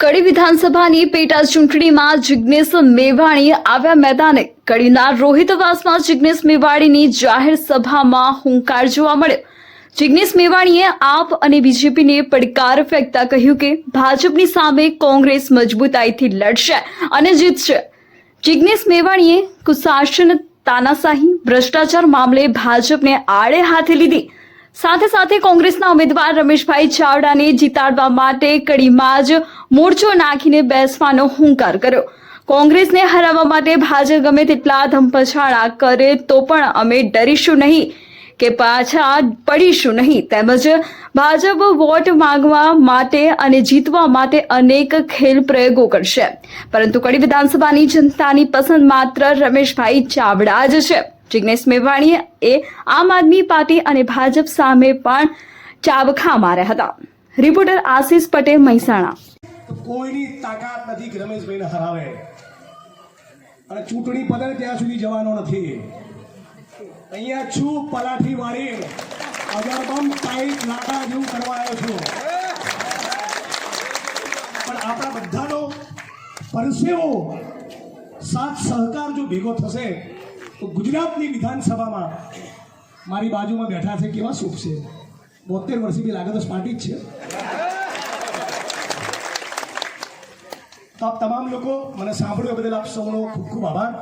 કડી વિધાનસભાની પેટા ચૂંટણીમાં જિગ્નેશ મેવાણી આવ્યા મેદાને. કડીના રોહિતવાસમાં જિગ્નેશ મેવાણીની જાહેર સભામાં હુંકાર જોવા મળ્યો. જિગ્નેશ મેવાણીએ આપ અને બીજેપીને પડકાર ફેંકતા કહ્યું કે ભાજપની સામે કોંગ્રેસ મજબૂતાઈથી લડશે અને જીતશે. જિગ્નેશ મેવાણીએ કુશાસન, તાનાશાહી, ભ્રષ્ટાચાર મામલે ભાજપને આડે હાથે લીધી. સાથે સાથે કોંગ્રેસના ઉમેદવાર રમેશભાઈ ચાવડાને જીતાડવા માટે કડીમાં જ મોરચો નાખીને બેસવાનો હુંકાર કર્યો. કોંગ્રેસને હરાવવા માટે ભાજપ ગમે તેટલા ધમપછાડા કરે તો પણ અમે ડરીશું નહીં કે પાછા પડીશું નહીં. તેમજ ભાજપ વોટ માંગવા માટે અને જીતવા માટે અનેક ખેલ પ્રયોગો કરશે. પરંતુ કડી વિધાનસભાની જનતાની પસંદ માત્ર રમેશભાઈ ચાવડા જ છે. જિગ્નેશ મેવાણી એ આમ આદમી પાર્ટી અને ભાજપ સામે પણ ચાબખા માર્યા હતા. રિપોર્ટર આશિષ પટેલ, મહેસાણા. કોઈની તાકાત નથી કે રમેશભાઈને હરાવે. અને ચૂંટણી પતે ત્યાં સુધી જવાનો નથી. અહીંયા છું પલાઠી વાળી અગરબમ ટાઈટ લાકડા જેવું કરવા આવ્યો છું. પણ આપણા બધાનો પરસેવો સાથ સહકાર જો ભેગો થશે તો ગુજરાતની વિધાનસભામાં મારી બાજુમાં બેઠા છે કેવા સુખ છે? બોતેર વર્ષથી બી લાગે તો સ્માર્ટી જ છે. તો આપ તમામ લોકો મને સાંભળ્યો બદલ આપ સૌનો ખૂબ ખૂબ આભાર.